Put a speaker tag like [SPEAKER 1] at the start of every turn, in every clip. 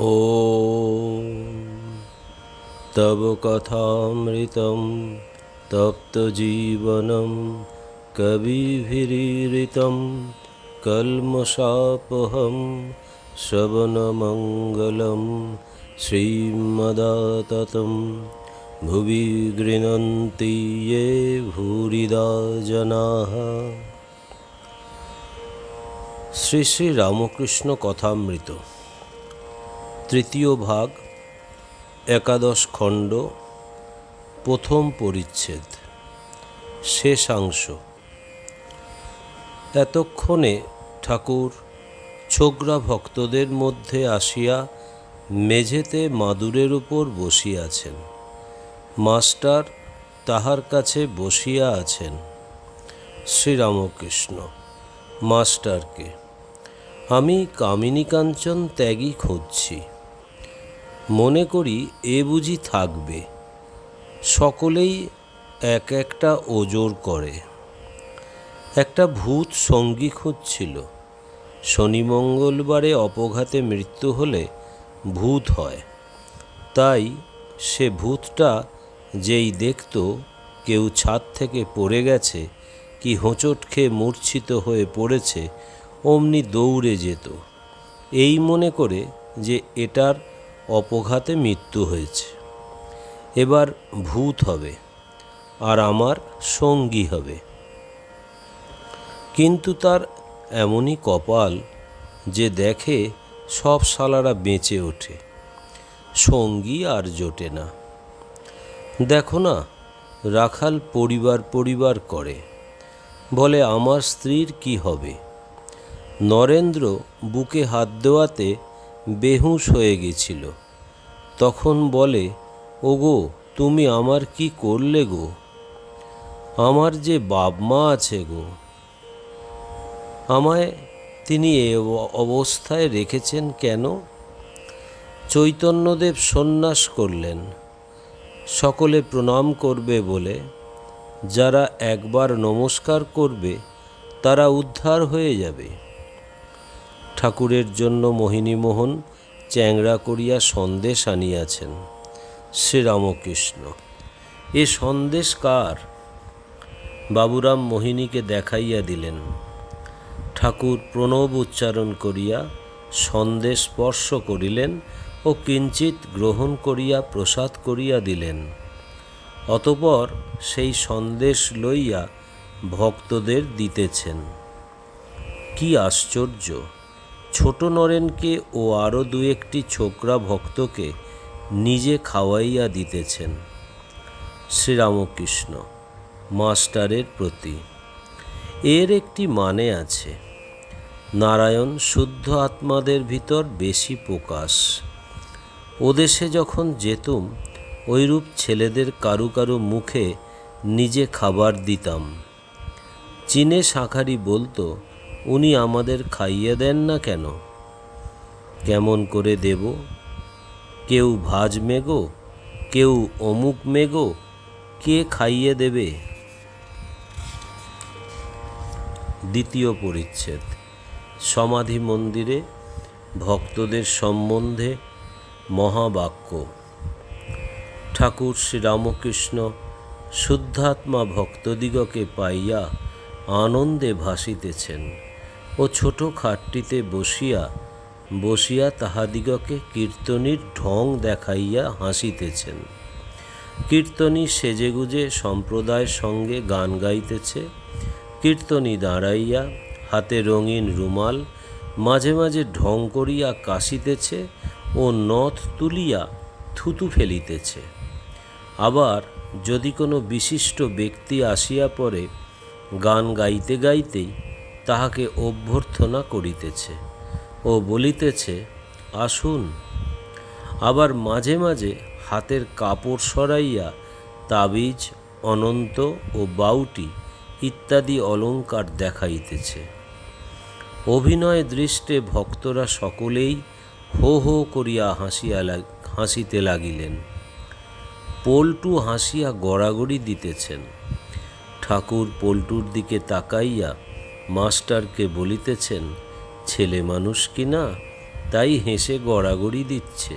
[SPEAKER 1] ॐ तव कथामृतं तप्तजीवनं कविभिरीरितं कल्मषापहं श्रवणमङ्गलं श्रीमदाततं भुवि गृह्णन्ति ये भूरिदा जनाः শ্রী শ্রী রামকৃষ্ণ কথামৃত তৃতীয় ভাগ, একাদশ খণ্ড, প্রথম পরিচ্ছেদ, শেষাংশ। এতক্ষণে ঠাকুর ছোকরা ভক্তদের মধ্যে আসিয়া মেঝেতে মাদুরের উপর বসিয়াছেন। মাস্টার তাহার কাছে বসিয়া আছেন। শ্রীরামকৃষ্ণ, মাস্টারকে, আমি কামিনী কাঞ্চন ত্যাগই খুঁজছি। মনে করি এ বুঝি থাকবে। সকলেই এক একটা ওজোর করে। একটা ভূত সঙ্গী খুঁজছিল শনি মঙ্গলবারে অপঘাতে মৃত্যু হলে ভূত হয়। তাই সে ভূতটা যেই দেখত কেউ ছাদ থেকে পড়ে গেছে, কি হোঁচট খেয়ে মূর্ছিত হয়ে পড়েছে, অমনি দৌড়ে যেত। এই মনে করে যে এটার অপঘাতে মৃত্যু হয়েছে। এবার ভূত হবে আর আমার সঙ্গী হবে। কিন্তু তার এমনই কপাল যে দেখে সব শালারা বেঁচে ওঠে। সঙ্গী আর জোটে না। দেখো না, রাখাল পরিবার পরিবার করে। বলে, আমার স্ত্রীর কি হবে? নরেন্দ্র বুকে হাত দেওয়াতে বেহুশ হয়ে গেছিল। তখন বলে, ওগো, তুমি আমার কি করলে গো? আমার যে বাপ মা আছে গো। আমায় তিনি এ অবস্থায় রেখেছেন কেন? চৈতন্যদেব সন্ন্যাস করলেন। সকলে প্রণাম করবে বলে। যারা একবার নমস্কার করবে, তারা উদ্ধার হয়ে যাবে। ঠাকুরের জন্য মোহিনীমোহন চ্যাংড়া করিয়া সন্দেশ আনিয়াছেন। শ্রীরামকৃষ্ণ, এ সন্দেশ কার? বাবুরাম মোহিনীকে দেখাইয়া দিলেন। ঠাকুর প্রণব উচ্চারণ করিয়া সন্দেশ স্পর্শ করিলেন ও কিঞ্চিত গ্রহণ করিয়া প্রসাদ করিয়া দিলেন। অতপর সেই সন্দেশ লইয়া ভক্তদের দিতেছেন। কি আশ্চর্য! ছোট নরেনকে ও আরও দু একটি ছোকরা ভক্তকে নিজে খাওয়াইয়া দিতেছেন। শ্রীরামকৃষ্ণ, মাস্টারের প্রতি। এর একটি মানে আছে, নারায়ণ শুদ্ধ আত্মাদের ভিতর বেশি প্রকাশ। ওদেশে যখন যেতুম ওইরূপ ছেলেদের কারু কারু মুখে নিজে খাবার দিতাম। চীনে শাঁখারি বলতো উনি আমাদের খাইয়ে দেন না কেন? কেমন করে দেব? কেউ ভাজ মেগো, কেউ অমুক মেগো, কে খাইয়ে দেবে? দ্বিতীয় পরিচ্ছেদ। সমাধি মন্দিরে ভক্তদের সম্বন্ধে মহাবাক্য। ঠাকুর শ্রীরামকৃষ্ণ শুদ্ধাত্মা ভক্তদিগকে পাইয়া আনন্দে ভাসিতেছেন। ও ছোট খাটটিতে বসিয়া বসিয়া তাহাদিগকে কীর্তনীর ঢং দেখাইয়া হাসিতেছেন। কীর্তনী সেজেগুজে সম্প্রদায়ের সঙ্গে গান গাইতেছে। কীর্তনী দাঁড়াইয়া হাতে রঙিন রুমাল, মাঝে মাঝে ঢং করিয়া কাশিতেছে ও নথ তুলিয়া থুতু ফেলিতেছে। আবার যদি কোনো বিশিষ্ট ব্যক্তি আসিয়া পরে গান গাইতে গাইতেই তাহাকে অভ্যর্থনা করিতেছে ও বলিতেছে, আসুন। আবার মাঝে মাঝে হাতের কাপড় সরাইয়া তাবিজ, অনন্ত ও বাউটি ইত্যাদি অলঙ্কার দেখাইতেছে। অভিনয় দৃষ্টে ভক্তরা সকলেই হো হো করিয়া হাসিয়া হাসিতে লাগিলেন। পল্টু হাসিয়া গড়াগড়ি দিতেছেন। ঠাকুর পল্টুর দিকে তাকাইয়া মাস্টারকে বলিতেছেন, ছেলে মানুষ কি না? তাই হেসে গড়াগড়ি দিচ্ছে।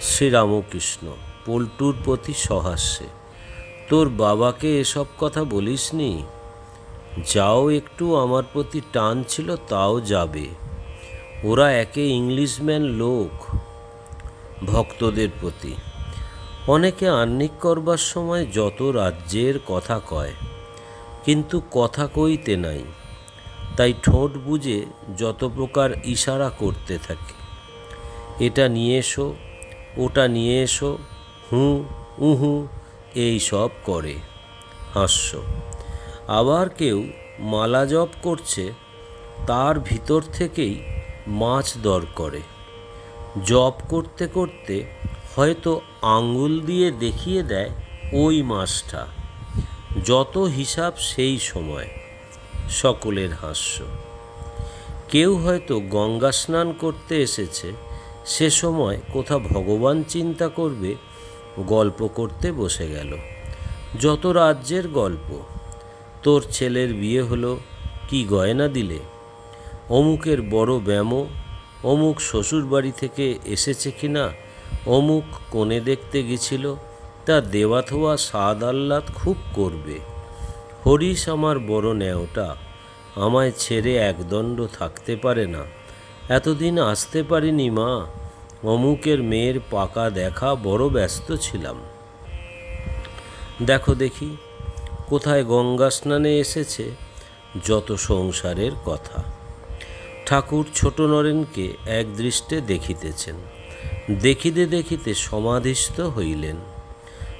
[SPEAKER 1] শ্রীরামকৃষ্ণ, পল্টুর প্রতি সহাস্যে, তোর বাবাকে এসব কথা বলিসনি? যাও একটু আমার প্রতি টান ছিল তাও যাবে। ওরা একে ইংলিশম্যান লোক ভক্তদের প্রতি। অনেকে আহ্নিক করবার সময় যত রাজ্যের কথা কয় কিন্তু কথা কইতে নাই। তাই ঠোঁট বুঝে যত প্রকার ইশারা করতে থাকে। এটা নিয়ে এসো, ওটা নিয়ে এসো, হুঁ, উহু, এই সব করে। হাস্য। আবার কেউ মালা জপ করছে, তার ভিতর থেকেই মাছ দর করে। জপ করতে করতে হয়তো আঙ্গুল দিয়ে দেখিয়ে দেয় ওই মাছটা। যত হিসাব সেই সময়, সকলের হাস্য। কেউ হয়তো গঙ্গা স্নান করতে এসেছে, সে সময় কোথা ভগবান চিন্তা করবে, গল্প করতে বসে গেল। যত রাজ্যের গল্প, তোর ছেলের বিয়ে হলো, কি গয়না দিলে? অমুকের বড় ব্যামো, অমুক শ্বশুর বাড়ি থেকে এসেছে কি না অমুক কোণে দেখতে গেছিল তা দেওয়াথোয়া স্বাদ আহ্লাদ খুব করবে। হরিশ আমার বড় ন্যাওটা, আমায় ছেড়ে একদণ্ড থাকতে পারে না। এতদিন আসতে পারিনি মা, অমুকের মেয়ের পাকা দেখা বড় ব্যস্ত ছিলাম। দেখো দেখি, কোথায় গঙ্গা স্নানে এসেছে, যত সংসারের কথা। ঠাকুর ছোট নরেনকে একদৃষ্টে দেখিতেছেন, দেখিতে দেখিতে সমাধিস্থ হইলেন।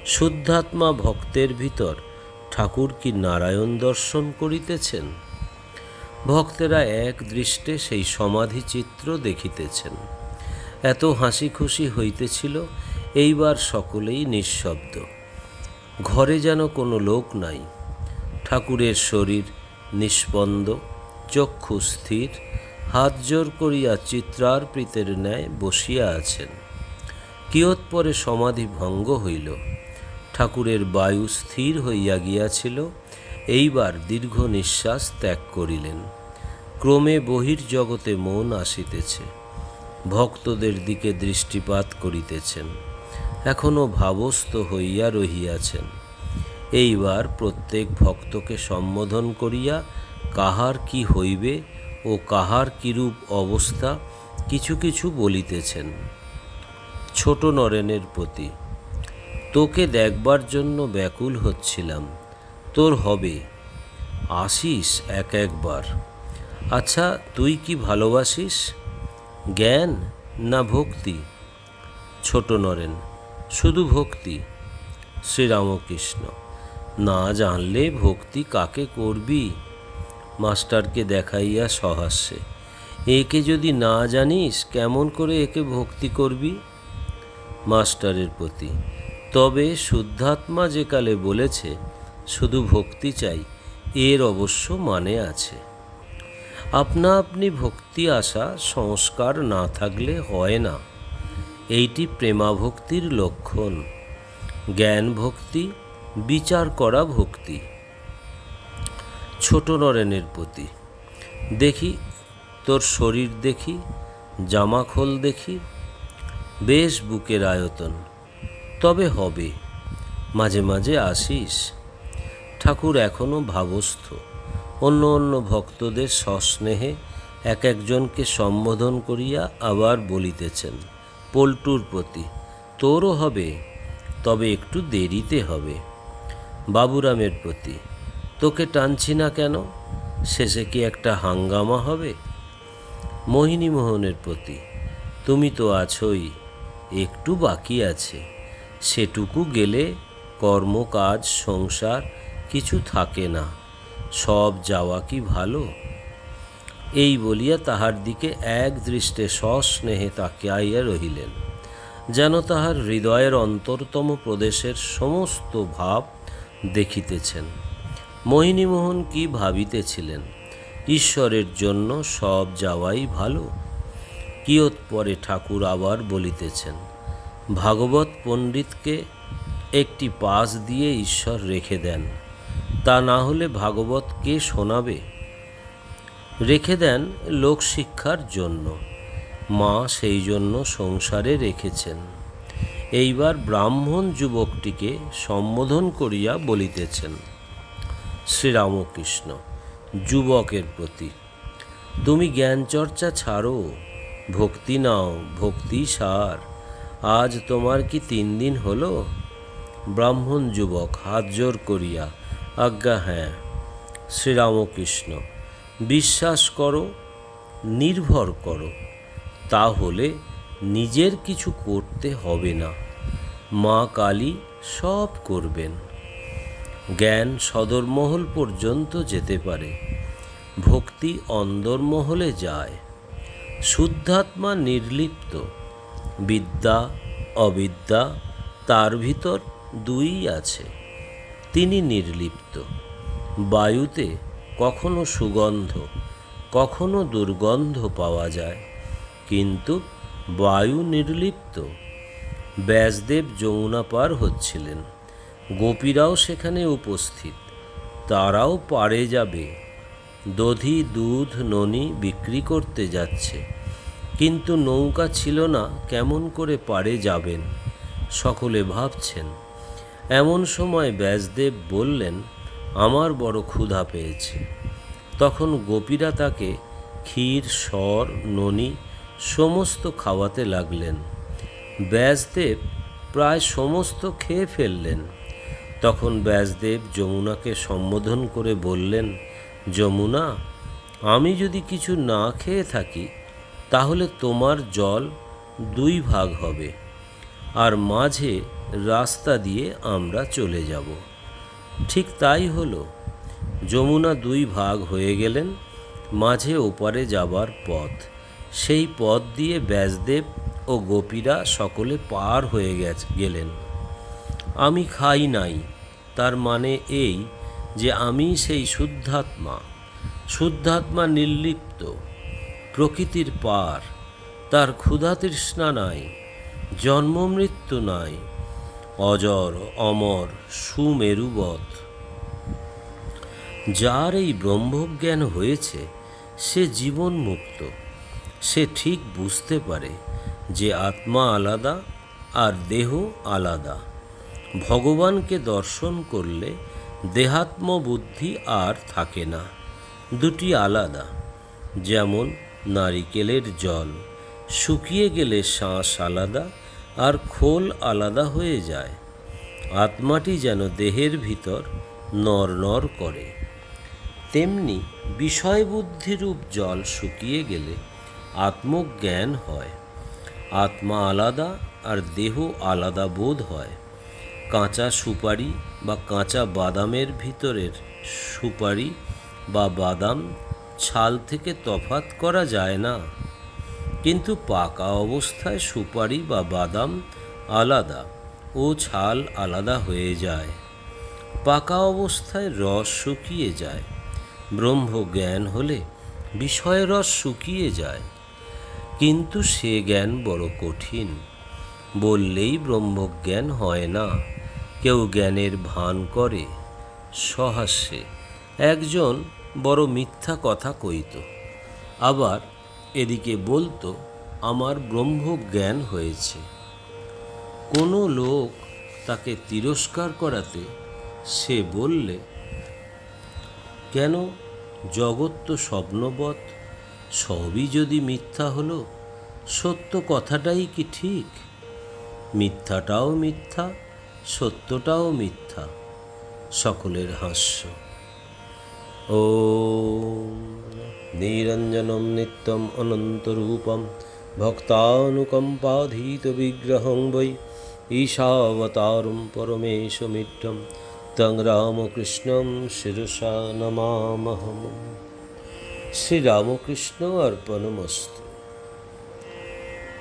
[SPEAKER 1] শুদ্ধাত্মা ভক্তের ভিতর ঠাকুর কি নারায়ণ দর্শন করিতেছেন? ভক্তেরা এক দৃষ্টে সেই সমাধি চিত্র দেখিতেছেন। এত হাসি খুশি হইতেছিল, এইবার সকলেই নিঃশব্দ। ঘরে যেন কোনো লোক নাই। ঠাকুরের শরীর নিষ্পন্দ, চক্ষু স্থির, হাত জোর করিয়া চিত্রার্পিতের ন্যায় বসিয়া আছেন। কিয়ৎপরে সমাধি ভঙ্গ হইল ঠাকুরের বায়ু স্থির হইয়া গিয়াছিল, এইবার দীর্ঘ নিঃশ্বাস ত্যাগ করিলেন। ক্রমে বহির্জগতে মন আসিতেছে, ভক্তদের দিকে দৃষ্টিপাত করিতেছেন এখনও ভাবস্থ হইয়া রহিয়াছেন। এইবার প্রত্যেক ভক্তকে সম্বোধন করিয়া কাহার কি হইবে ও কাহার কিরূপ অবস্থা, কিছু কিছু বলিতেছেন। ছোট নরেনের প্রতি তোকে দেখবার জন্য ব্যাকুল হচ্ছিলাম। তোর হবে। আসিস এক একবার। আচ্ছা তুই কি ভালোবাসিস? জ্ঞান না ভক্তি? ছোট নরেন, শুধু ভক্তি। শ্রীরামকৃষ্ণ, না জানলে ভক্তি কাকে করবি? মাস্টারকে দেখাইয়া সহাস্যে, একে যদি না জানিস কেমন করে একে ভক্তি করবি? মাস্টারের প্রতি তবে শুদ্ধাত্মা যে কালে বলেছে, শুধু ভক্তি চাই, এর অবশ্য মানে আছে। আপনা আপনি ভক্তি আসা সংস্কার না থাকলে হয় না। এইটি প্রেমাভক্তির লক্ষণ। জ্ঞান ভক্তি, বিচার করা ভক্তি। ছোট নরেনের প্রতি। দেখি, তোর শরীর দেখি জামা খোল দেখি, বেশ বুকের আয়তন। তবে হবে। মাঝে মাঝে আসিস। ঠাকুর এখনও ভাবস্থ। অন্য অন্য ভক্তদের সস্নেহে এক একজনকে সম্বোধন করিয়া আবার বলিতেছেন, পল্টুর প্রতি, তোরও হবে, তবে একটু দেরিতে হবে। বাবুরামের প্রতি, তোকে টানছি না কেন? শেষে কি একটা হাঙ্গামা হবে? মোহিনী মোহনের প্রতি, তুমি তো আছোই, একটু বাকি আছে। সেটুকু গেলে কর্ম কাজ সংসার কিছু থাকে না। সব যাওয়া কি ভালো? এই বলিয়া তাহার দিকে এক দৃষ্টে সস্নেহে তাকিয়াইয়া রহিলেন, যেন তাহার হৃদয়ের অন্তরতম প্রদেশের সমস্ত ভাব দেখিতেছেন। মোহিনীমোহন কি ভাবিতেছিলেন? ঈশ্বরের জন্য সব যাওয়াই ভালো। কিয়ৎপরে ঠাকুর আবার বলিতেছেন ভাগবত পণ্ডিতকে একটি পাশ দিয়ে ঈশ্বর রেখে দেন। তা না হলে ভাগবত কে শোনাবে? রেখে দেন লোকশিক্ষার জন্য। মা সেই জন্য সংসারে রেখেছেন। এইবার ব্রাহ্মণ যুবকটিকে সম্বোধন করিয়া বলিতেছেন, শ্রীরামকৃষ্ণ, যুবকের প্রতি তুমি জ্ঞান চর্চা ছাড়ো, ভক্তি নাও, ভক্তি সার। আজ তোমার কি তিন দিন হলো? ব্রাহ্মণ যুবক, হাত জোর করিয়া আজ্ঞা হ্যাঁ। শ্রীরামকৃষ্ণ, বিশ্বাস করো, নির্ভর করো, তাহলে নিজের কিছু করতে হবে না। মা কালী সব করবেন। জ্ঞান সদরমহল পর্যন্ত যেতে পারে। ভক্তি অন্দরমহলে যায়। শুদ্ধাত্মা নির্লিপ্ত। বিদ্যা, অবিদ্যা, তার ভিতর দুই আছে। তিনি নির্লিপ্ত। বায়ুতে কখনো সুগন্ধ, কখনো দুর্গন্ধ পাওয়া যায়, কিন্তু বায়ু নির্লিপ্ত। ব্যাসদেব যমুনা পার হচ্ছিলেন। গোপীরাও সেখানে উপস্থিত। তারাও পারে যাবে। দধি, দুধ, ননি বিক্রি করতে যাচ্ছে। কিন্তু নৌকা ছিল না, কেমন করে পারে যাবেন? সকলে ভাবছেন। এমন সময় ব্যাসদেব বললেন, আমার বড় ক্ষুধা পেয়েছে। তখন গোপীরা তাকে ক্ষীর, স্বর, ননি সমস্ত খাওয়াতে লাগলেন। ব্যাসদেব প্রায় সমস্ত খেয়ে ফেললেন। তখন ব্যাসদেব যমুনাকে সম্বোধন করে বললেন, যমুনা, আমি যদি কিছু না খেয়ে থাকি তাহলে তোমার জল দুই ভাগ হবে, আর মাঝে রাস্তা দিয়ে আমরা চলে যাব। ঠিক তাই হলো। যমুনা দুই ভাগ হয়ে গেলেন, মাঝে ওপারে যাবার পথ। সেই পথ দিয়ে ব্যাসদেব ও গোপীরা সকলে পার হয়ে গেছে, গেলেন। আমি খাই নাই, তার মানে এই যে আমি সেই শুদ্ধাত্মা। শুদ্ধাত্মা নির্লিপ্ত প্রকৃতির পার, তার ক্ষুধা তৃষ্ণা নাই, জন্ম মৃত্যু নাই, অজর, অমর সুমেরুবৎ যার এই ব্রহ্মজ্ঞান হয়েছে, সে জীবন মুক্ত, সে ঠিক বুঝতে পারে যে আত্মা আলাদা আর দেহ আলাদা। ভগবানকে দর্শন করলে দেহাত্ম বুদ্ধি আর থাকে না, দুটি আলাদা, যেমন নারিকেলের জল, শুকিয়ে গেলে শ্বাস আলাদা আর খোল আলাদা হয়ে যায়। আত্মাটি যেন দেহের ভিতর নড়নড় করে। তেমনি বিষয়বুদ্ধিরূপ জল শুকিয়ে গেলে আত্মজ্ঞান হয়। আত্মা আলাদা আর দেহ আলাদা বোধ হয়। কাঁচা সুপারি বা কাঁচা বাদামের ভিতরের সুপারি বা বাদাম ছাল থেকে তফাত করা যায় না। কিন্তু পাকা অবস্থায় সুপারি বা বাদাম আলাদা ও ছাল আলাদা হয়ে যায়। পাকা অবস্থায় রস শুকিয়ে যায়। ব্রহ্ম জ্ঞান হলে বিষয় রস শুকিয়ে যায়। কিন্তু সে জ্ঞান বড় কঠিন। বললেই ব্রহ্মজ্ঞান হয় না। কেউ জ্ঞানের ভান করে। সহাস্যে একজন বড় মিথ্যা কথা কইত। আবার এদিকে বলতো, আমার ব্রহ্মজ্ঞান হয়েছে। কোনো লোক তাকে তিরস্কার করাতে সে বললে, কেন জগৎ তো স্বপ্নবৎ, সবই যদি মিথ্যা হলো, সত্য কথাটাই কি ঠিক? মিথ্যাটাও মিথ্যা, সত্যটাও মিথ্যা। সকলের হাস্য। নিরঞ্জনম নিত্যম অনন্তরূপম ভক্তানুকম্পাধীত বিগ্রহং বৈ ঈশাবতারম পরমেশমিড্ডম তং রামকৃষ্ণম শিরসা নমামহম শ্রীরামকৃষ্ণ অর্পণমস্তু